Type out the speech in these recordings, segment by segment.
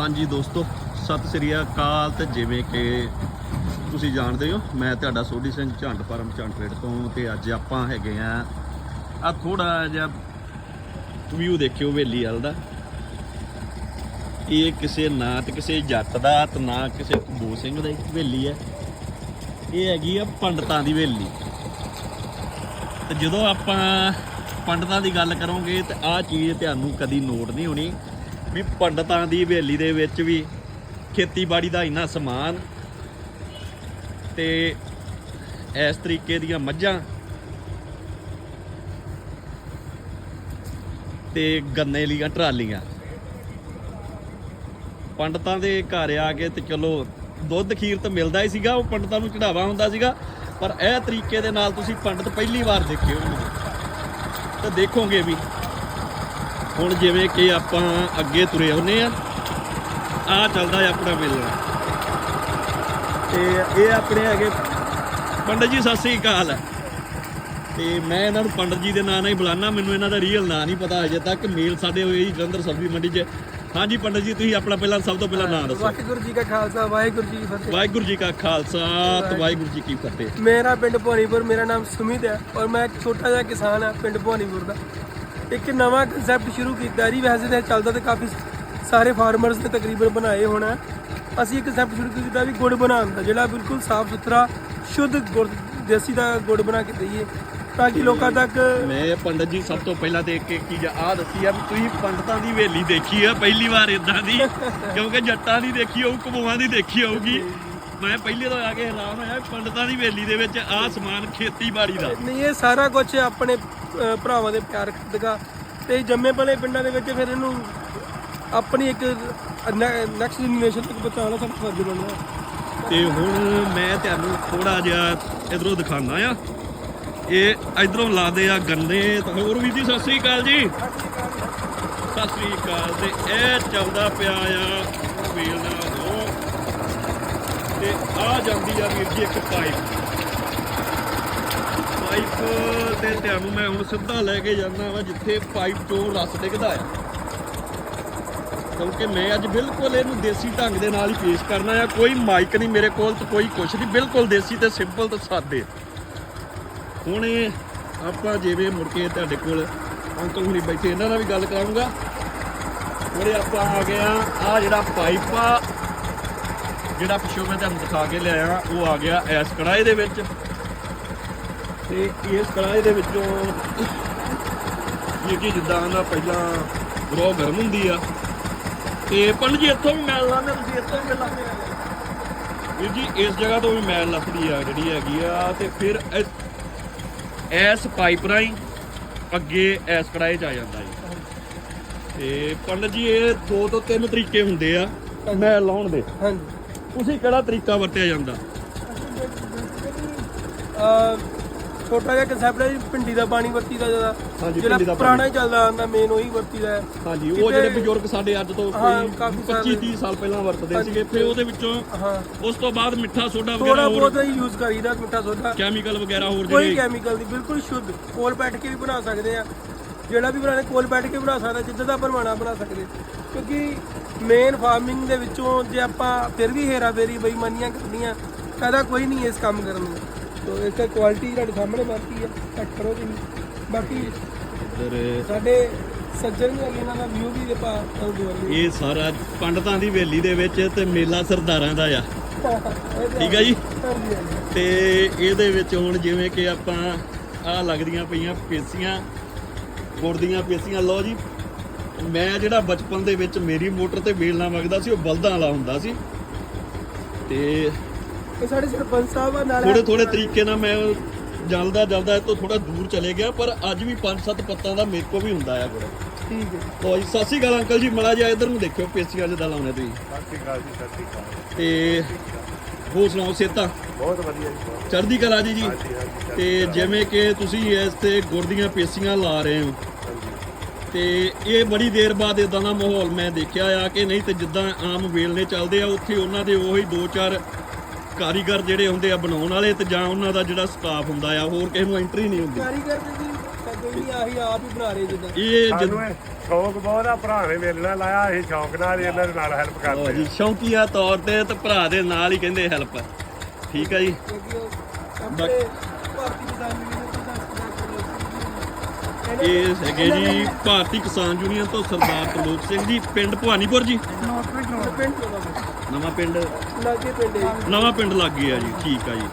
ਹਾਂਜੀ ਦੋਸਤੋ, ਸਤਿ ਸ੍ਰੀ ਅਕਾਲ ਤੇ ਜਿਵੇਂ ਕਿ ਤੁਸੀਂ ਜਾਣਦੇ ਹੋ, ਮੈਂ ਤੁਹਾਡਾ ਸੋਢੀ ਸਿੰਘ ਝੰਡ ਫਾਰਮ ਝੰਡਪੇਟ ਤੋਂ ਤੇ ਅੱਜ ਆਪਾਂ ਹੈਗੇ ਆ ਆ ਥੋੜਾ ਜਿਹਾ ਵਿਊ ਦੇਖਿਓ ਹਵੇਲੀ ਵਾਲ ਦਾ। ਇਹ ਕਿਸੇ ਨਾ ਤੇ ਕਿਸੇ ਜੱਟ ਦਾ ਤੇ ਨਾ ਕਿਸੇ ਕਬੂਰ ਸਿੰਘ ਦਾ ਹਵੇਲੀ ਹੈ। ਇਹ ਹੈਗੀ ਆ ਪੰਡਤਾਂ ਦੀ ਹਵੇਲੀ। ਤੇ ਜਦੋਂ ਆਪਾਂ ਪੰਡਤਾਂ ਦੀ ਗੱਲ ਕਰੋਗੇ ਤੇ ਆਹ ਚੀਜ਼ ਤੁਹਾਨੂੰ ਕਦੀ ਨੋਟ ਨਹੀਂ ਹੋਣੀ। ਵੀ ਪੰਡਤਾਂ ਦੀ ਹਵੇਲੀ ਦੇ ਵਿੱਚ ਵੀ ਖੇਤੀਬਾੜੀ ਦਾ ਇੰਨਾ ਸਮਾਨ ਤੇ ਇਸ ਤਰੀਕੇ ਦੀਆਂ ਮੱਝਾਂ ਤੇ ਗੰਨੇ ਲੀਆਂ, ਟਰਾਲੀਆਂ। ਪੰਡਤਾਂ ਦੇ ਘਰ ਆ ਕੇ ਤੇ ਚਲੋ, ਦੁੱਧ ਖੀਰ ਤਾਂ ਮਿਲਦਾ ਹੀ ਸੀਗਾ, ਉਹ ਪੰਡਤਾਂ ਨੂੰ ਚੜਾਵਾ ਹੁੰਦਾ ਸੀਗਾ, ਪਰ ਇਹ ਤਰੀਕੇ ਦੇ ਨਾਲ ਤੁਸੀਂ ਪੰਡਤ ਪਹਿਲੀ ਵਾਰ ਦੇਖੇ ਹੋਣਗੇ। ਤੇ ਦੇਖੋਗੇ ਵੀ। ਹੁਣ ਜਿਵੇਂ ਕਿ ਆਪਾਂ ਅੱਗੇ ਤੁਰੇ ਆਉਨੇ ਆ ਆ ਚੱਲਦਾ ਆਪਣਾ ਮੇਲਾ। ਤੇ ਇਹ ਆਪਣੇ ਹੈਗੇ ਪੰਡਤ ਜੀ ਸਤਿ ਸ੍ਰੀ ਅਕਾਲ। ਤੇ ਮੈਂ ਇਹਨਾਂ ਨੂੰ ਪੰਡਤ ਜੀ ਦੇ ਨਾਂ ਨਾਲ ਹੀ ਬੁਲਾਣਾ ਮੈਨੂੰ ਇਹਨਾਂ ਦਾ ਰੀਅਲ ਨਾਂ ਨਹੀਂ ਪਤਾ ਅਜੇ ਤੱਕ ਮੇਲ ਸਾਡੇ ਹੋਏ ਜੀ ਜਲੰਧਰ ਸਬਜ਼ੀ ਮੰਡੀ 'ਚ। ਹਾਂਜੀ ਪੰਡਤ ਜੀ ਤੁਸੀਂ ਆਪਣਾ ਪਹਿਲਾਂ ਸਭ ਤੋਂ ਪਹਿਲਾਂ ਨਾਂ ਦੱਸੋ। ਵਾਹਿਗੁਰੂ ਜੀ ਕਾ ਖਾਲਸਾ ਵਾਹਿਗੁਰੂ ਜੀ ਕੀ ਫਤਿਹ। ਵਾਹਿਗੁਰੂ ਜੀ ਕਾ ਖਾਲਸਾ ਤੇ ਵਾਹਿਗੁਰੂ ਜੀ ਕੀ ਫਤਿਹ। ਮੇਰਾ ਪਿੰਡ ਭਵਾਨੀਪੁਰ ਮੇਰਾ ਨਾਮ ਸੁਮਿਤ ਹੈ ਔਰ ਮੈਂ ਇੱਕ ਛੋਟਾ ਜਿਹਾ ਕਿਸਾਨ ਹਾਂ ਪਿੰਡ ਭਵਾਨੀਪੁਰ ਦਾ। ਇੱਕ ਨਵਾਂ ਕਨਸੈਪਟ ਸ਼ੁਰੂ ਕੀਤਾ। ਜੀ ਵੈਸੇ ਤਾਂ ਚੱਲਦਾ ਤੇ ਕਾਫੀ ਸਾਰੇ ਫਾਰਮਰਸ ਨੇ ਤਕਰੀਬਨ ਬਣਾਏ ਹੋਣਾ। ਅਸੀਂ ਇੱਕ ਕਨਸੈਪਟ ਸ਼ੁਰੂ ਕੀਤਾ ਵੀ ਗੁੜ ਬਣਾਉਣ ਦਾ, ਜਿਹੜਾ ਬਿਲਕੁਲ ਸਾਫ਼ ਸੁਥਰਾ, ਸ਼ੁੱਧ ਗੁੜ, ਦੇਸੀ ਦਾ ਗੁੜ ਬਣਾ ਕੇ ਦਈਏ, ਤਾਂ ਕਿ ਲੋਕਾਂ ਤੱਕ ਮੈਂ ਪੰਡਤ ਜੀ ਸਭ ਤੋਂ ਪਹਿਲਾਂ ਤੇ ਇੱਕ ਇੱਕ ਚੀਜ਼ ਆ ਦੱਸੀ ਆ ਵੀ ਤੁਸੀਂ ਪੰਡਤਾਂ ਦੀ ਹਵੇਲੀ ਦੇਖੀ ਆ, ਪਹਿਲੀ ਵਾਰ ਇਦਾਂ ਦੀ, ਕਿਉਂਕਿ ਜੱਟਾਂ ਦੀ ਦੇਖੀ ਹੋਊ ਕਬੂਆਂ ਦੀ ਦੇਖੀ ਹੋਊਗੀ। ਮੈਂ ਪਹਿਲੇ ਤੋਂ ਆ ਕੇ ਹੈਰਾਨ ਹੋਇਆ ਵੀ ਪੰਡਤਾਂ ਦੀ ਹਵੇਲੀ ਦੇ ਵਿੱਚ ਆ ਸਮਾਨ ਖੇਤੀਬਾੜੀ ਦਾ। ਨਹੀਂ ਇਹ ਸਾਰਾ ਕੁਝ ਆਪਣੇ ਭਰਾਵਾਂ ਦੇ ਪਿਆਰ ਖਤਗਾ ਤੇ ਜੰਮੇ ਪਲੇ ਪਿੰਡਾਂ ਦੇ ਵਿੱਚ ਫਿਰ ਇਹਨੂੰ ਆਪਣੀ ਇੱਕ ਨੈਕਸਟ ਜਨਰੇਸ਼ਨ ਤੱਕ ਪਹੁੰਚਾਉਣਾ ਸਾਡਾ ਫਰਜ਼ ਬਣਦਾ ਤੇ ਹੁਣ ਮੈਂ ਤੁਹਾਨੂੰ ਥੋੜਾ ਜਿਹਾ ਇਧਰੋਂ ਦਿਖਾਣਾ ਆ ਇਹ ਇਧਰੋਂ ਲਾਦੇ ਆ ਗੰਨੇ ਤੇ ਹੋਰ ਵੀ ਜੀ ਸਤਿ ਸ੍ਰੀ ਅਕਾਲ ਜੀ। ਸਤਿ ਸ੍ਰੀ ਅਕਾਲ ਤੇ ਇਹ ਚੱਲਦਾ ਪਿਆ ਆ ਵੇਲ ਉਹ ਤੇ ਆ ਜਾਂਦੀ ਆ ਵੀਰ ਜੀ ਇੱਕ ਪਾਈਪ। ਪਾਈਪ ਤੇ ਤੁਹਾਨੂੰ ਮੈਂ ਹੁਣ ਸਿੱਧਾ ਲੈ ਕੇ ਜਾਂਦਾ ਵਾ, ਜਿੱਥੇ ਪਾਈਪ ਚੋਂ ਰਸ ਡਿੱਗਦਾ ਆ ਕਿਉਂਕਿ ਮੈਂ ਅੱਜ ਬਿਲਕੁਲ ਇਹਨੂੰ ਦੇਸੀ ਢੰਗ ਦੇ ਨਾਲ ਹੀ ਪੇਸ਼ ਕਰਨਾ ਆ। ਕੋਈ ਮਾਈਕ ਨਹੀਂ ਮੇਰੇ ਕੋਲ ਤੇ ਕੋਈ ਕੁਛ ਨਹੀਂ। ਬਿਲਕੁਲ ਦੇਸੀ ਤੇ ਸਿੰਪਲ ਤੇ ਸਾਦੇ। ਹੁਣ ਇਹ ਆਪਾਂ ਜਿਵੇਂ ਮੁੜ ਕੇ ਤੁਹਾਡੇ ਕੋਲ ਅੰਕਲ ਹੁਣੀ ਬੈਠੇ, ਇਹਨਾਂ ਨਾਲ ਵੀ ਗੱਲ ਕਰਾਂਗਾ। ਹੁਣ ਆਪਾਂ ਆ ਗਏ ਆ। ਆ ਜਿਹੜਾ ਪਾਈਪ ਆ ਜਿਹੜਾ ਪਿੱਛੋਂ ਮੈਂ ਤੁਹਾਨੂੰ ਦਿਖਾ ਕੇ ਲਿਆਇਆ ਉਹ ਆ ਗਿਆ ਇਸ ਕੜਾਏ ਦੇ ਵਿੱਚ। ਤੇ ਇਸ ਕੜਾਏ ਦੇ ਵਿੱਚੋਂ ਇਹ ਕੀ ਜਿੱਦਾਂ ਨਾ ਪਹਿਲਾਂ ਰੋ ਗਰਮ ਹੁੰਦੀ ਆ। ਤੇ ਪੰਡ ਜੀ ਇੱਥੋਂ ਵੀ ਮੈਲ ਲਾਉਂਦੇ ਤੁਸੀਂ ਇੱਥੋਂ ਵੀ ਲਾਉਂਦੇ ਵੀਰ ਜੀ ਇਸ ਜਗ੍ਹਾ ਤੋਂ ਵੀ ਮੈਲ ਲੱਥਦੀ ਆ ਜਿਹੜੀ ਹੈਗੀ ਆ ਤੇ ਫਿਰ ਇਸ ਪਾਈਪ ਰਾਹੀਂ ਅੱਗੇ ਇਸ ਕੜਾਏ ਚ ਆ ਜਾਂਦਾ ਜੀ। ਤੇ ਪੰਡਤ ਜੀ ਇਹ ਦੋ ਤੋਂ ਤਿੰਨ ਤਰੀਕੇ ਹੁੰਦੇ ਆ ਮੈਲ ਲਾਉਣ ਦੇ। ਹਾਂਜੀ। ਤੁਸੀਂ ਕਿਹੜਾ ਤਰੀਕਾ ਵਰਤਿਆ ਜਾਂਦਾ? ਛੋਟਾ ਜਿਹਾ ਕਨਸੈਪਟ ਹੈ ਜੀ ਪਿੰਡੀ ਦਾ ਪਾਣੀ ਵਰਤੀਦਾ ਜ਼ਿਆਦਾ। ਹਾਂਜੀ, ਜਿਹੜਾ ਪਿੰਡੀ ਦਾ ਪੁਰਾਣਾ ਹੀ ਚੱਲਦਾ ਆਂਦਾ ਮੇਨ ਉਹੀ ਵਰਤੀਦਾ ਹੈ। ਹਾਂਜੀ ਉਹ ਕਿਤੇ- ਜਿਹੜੇ ਬਜ਼ੁਰਗ ਸਾਡੇ ਅੱਜ ਤੋਂ ਹਾਂ, ਕੋਈ ਕਾਫੀ 25 ਸਾਲ- 30 ਸਾਲ ਪਹਿਲਾਂ ਵਰਤਦੇ ਹਾਂਜੀ। ਸੀਗੇ ਫਿਰ ਉਹਦੇ ਵਿੱਚੋਂ ਹਾਂ। ਉਸ ਤੋਂ ਬਾਅਦ ਮਿੱਠਾ ਸੋਡਾ ਥੋੜਾ ਵਗੈਰਾ ਬਹੁਤ ਹੋਰ ਹੀ ਯੂਜ਼ ਕਰੀਦਾ ਮਿੱਠਾ ਸੋਡਾ। ਕੈਮੀਕਲ ਵਗੈਰਾ ਹੋਰ ਕੋਈ ਜਿਹੜੇ ਕੈਮੀਕਲ ਨਹੀਂ ਬਿਲਕੁਲ ਸ਼ੁੱਧ। ਕੋਲ ਬੈਠ ਕੇ ਵੀ ਬਣਾ ਸਕਦੇ ਆ। ਜਿਹੜਾ ਵੀ ਬਣਾਣੇ ਕੋਲ ਬੈਠ ਕੇ ਬਣਾ ਸਕਦਾ ਜਿੱਦਾਂ ਦਾ ਬਣਵਾਣਾ ਬਣਾ ਸਕਦੇ। ਕਿਉਂਕਿ ਮੇਨ ਫਾਰਮਿੰਗ ਦੇ ਵਿੱਚੋਂ ਜੇ ਆਪਾਂ ਫਿਰ ਵੀ ਹੇਰਾ ਫੇਰੀ ਬੇਈਮਾਨੀਆਂ ਕਰਨੀਆਂ ਫਾਇਦਾ ਕੋਈ ਨਹੀਂ ਇਸ ਕੰਮ ਕਰਨ ਦਾ ਤੋ ਇਸ ਦੀ ਕੁਆਲਿਟੀ ਤੁਹਾਡੇ ਸਾਹਮਣੇ ਬਾਕੀ ਹੈ ਚੈੱਕ ਕਰੋ ਤੁਸੀਂ। ਬਾਕੀ ਸਾਡੇ ਸੱਜਣ ਨੇ ਇਹਨਾਂ ਦਾ ਵਿਊ ਵੀ ਆਪਾਂ ਤੁਹਾਨੂੰ ਦਵਾਂਗੇ ਇਹ ਸਾਰਾ ਪੰਡਤਾਂ ਦੀ ਹਵੇਲੀ ਦੇ ਵਿੱਚ ਤੇ ਮੇਲਾ ਸਰਦਾਰਾਂ ਦਾ ਆ। ਠੀਕ ਆ ਜੀ। ਤੇ ਇਹਦੇ ਵਿੱਚ ਹੁਣ ਜਿਵੇਂ ਕਿ ਆਪਾਂ ਆ ਲੱਗਦੀਆਂ ਪਈਆਂ ਪੇਸੀਆਂ ਗੁੜ ਦੀਆਂ ਪੇਸੀਆਂ। ਲਓ ਜੀ ਮੈਂ ਜਿਹੜਾ ਬਚਪਨ ਦੇ ਵਿੱਚ ਮੇਰੀ ਮੋਟਰ ਤੇ ਵੇਲਣਾ ਵਗਦਾ ਸੀ ਉਹ ਬਲਦਾਂ ਵਾਲਾ ਹੁੰਦਾ ਸੀ। ਤੇ ਇਹ ਸਾਡੇ ਸਰਪੰਚ ਸਾਹਿਬ ਆ ਨਾਲ ਥੋੜੇ ਥੋੜੇ ਤਰੀਕੇ ਨਾਲ ਮੈਂ ਜਲਦਾ ਜਲਦਾ ਇਹ ਤੋਂ ਥੋੜਾ ਦੂਰ ਚਲੇ ਗਿਆ ਪਰ ਅੱਜ ਵੀ 5-7 ਪੱਤਾਂ ਦਾ ਮੇਰੇ ਕੋ ਵੀ ਹੁੰਦਾ ਆ ਗੁੜ ਠੀਕ ਹੈ। ਲਓ ਜੀ ਸਤਿ ਸ਼੍ਰੀ ਅਕਾਲ ਅੰਕਲ ਜੀ ਮੜਾ ਜਿਹਾ ਇੱਧਰ ਨੂੰ ਦੇਖਿਓ ਪੇਸੀਆਂ ਜਿੱਦਾਂ ਲਾਉਣੇ ਤੁਸੀਂ। ਸਤਿ ਸ਼੍ਰੀ ਅਕਾਲ ਜੀ ਸਤਿ ਸ਼੍ਰੀ ਅਕਾਲ। ਤੇ ਹੋਰ ਸੁਣਾਓ ਸੇਤਾ ਬਹੁਤ ਵਧੀਆ ਜੀ ਚੜ੍ਹਦੀ ਕਲਾ ਜੀ ਜੀ। ਤੇ ਜਿਵੇਂ ਕਿ ਤੁਸੀਂ ਇਸ ਤੇ ਗੁੜ ਦੀਆਂ ਪੇਸੀਆਂ ਲਾ ਰਹੇ ਹੋ ਤੇ ਇਹ ਬੜੀ ਦੇਰ ਬਾਅਦ ਇਦਾਂ ਦਾ ਮਾਹੌਲ ਮੈਂ ਦੇਖਿਆ ਆ ਕਿ ਨਹੀਂ ਤੇ ਜਿੱਦਾਂ ਆਮ ਵੇਲਣੇ ਚੱਲਦੇ ਆ ਉੱਥੇ ਉਹਨਾਂ ਦੇ ਉਹੀ ਦੋ ਚਾਰ ਕਾਰੀਗਰ ਜਿਹੜੇ ਹੁੰਦੇ ਆ ਬਣਾਉਣ ਵਾਲੇ ਤੇ ਜਾਂ ਉਹਨਾਂ ਦਾ ਜਿਹੜਾ ਸਟਾਫ ਹੁੰਦਾ ਆ ਹੋਰ ਕਿਸੇ ਨੂੰ ਐਂਟਰੀ ਨਹੀਂ ਹੁੰਦੀ। ਕਾਰੀਗਰ ਜੀ ਕੋਈ ਨਹੀਂ ਆਹੀ ਆਪ ਹੀ ਬਣਾ ਰਹੇ ਜਿੱਦਾਂ। ਇਹ ਜਦ ਸਾਨੂੰ ਇਹ ਸ਼ੌਕ ਬਹੁਤ ਆ ਭਰਾ ਨੇ ਮੇਰੇ ਨਾਲ ਲਾਇਆ ਅਸੀਂ ਸ਼ੌਕ ਨਾਲ ਹੀ ਇਹਨਾਂ ਦੇ ਨਾਲ ਹੈਲਪ ਲਓ ਕਰਦੇ ਜੀ ਸ਼ੌਕੀਆ ਤੌਰ ਤੇ ਤੇ ਭਰਾ ਦੇ ਨਾਲ ਹੀ ਕਹਿੰਦੇ ਹੈਲਪ ਠੀਕ ਆ ਜੀ। ਕਿਉਂਕਿ ਉਹ ਆਪਣੇ ਭਾਰਤੀ ਕਿਸਾਨ ਯੂਨੀਅਨ ਦਾ ਇਹ ਹੈਗੇ ਜੀ ਭਾਰਤੀ ਕਿਸਾਨ ਯੂਨੀਅਨ ਤੋਂ ਸਰਦਾਰ ਤਰਲੋਕ ਸਿੰਘ ਜੀ ਪਿੰਡ ਭਵਾਨੀਪੁਰ ਜੀ। ਨਵਾਂ ਪਿੰਡ। ਲਾਗੇ ਪਿੰਡ। ਨਵਾਂ ਪਿੰਡ ਲੱਗ ਗਿਆ ਜੀ ਠੀਕ ਆ ਜੀ।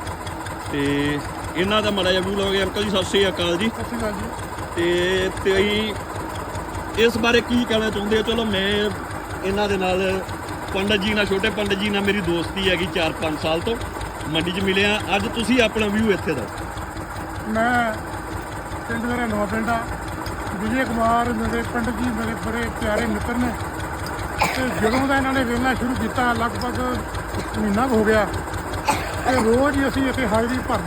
ਤੇ ਇਹਨਾਂ ਦਾ ਮਾੜਾ ਜਿਹਾ ਵੀ ਲੋਗੇ ਅੰਕਲ ਜੀ ਸਤਿ ਸ਼੍ਰੀ ਅਕਾਲ ਜੀ। ਤੇ ਤੁਸੀਂ ਇਸ ਬਾਰੇ ਕੀ ਕਹਿਣਾ ਚਾਹੁੰਦੇ ਹੋ ਚਲੋ ਮੈਂ ਇਹਨਾਂ ਦੇ ਨਾਲ ਪੰਡਤ ਜੀ ਨਾਲ ਛੋਟੇ ਪੰਡਤ ਜੀ ਨਾਲ ਮੇਰੀ ਦੋਸਤੀ ਹੈਗੀ 4-5 ਸਾਲ ਤੋਂ। ਮੰਡੀ 'ਚ ਮਿਲੇ ਆ। ਅੱਜ ਤੁਸੀਂ ਆਪਣਾ ਵਿਊ ਇੱਥੇ ਦਾ। ਮੈਂ ਪਿੰਡ ਮੇਰਾ ਨਵਾਂ ਪਿੰਡ ਆ। ਵਿਜੇ ਕੁਮਾਰ ਮੇਰੇ ਪਿੰਡ ਜੀ, ਮੇਰੇ ਬੜੇ ਪਿਆਰੇ ਮਿੱਤਰ ਨੇ। ਤੇ ਜਦੋਂ ਦਾ ਇਹਨਾਂ ਨੇ ਵੇਲਣਾ ਸ਼ੁਰੂ ਕੀਤਾ, ਲਗਭਗ ਮਹੀਨਾ ਕੁ ਹੋ ਗਿਆ। ਤੇ ਰੋਜ਼ ਹੀ ਅਸੀਂ ਇੱਥੇ ਹਾਜ਼ਰੀ ਭਰਦੇ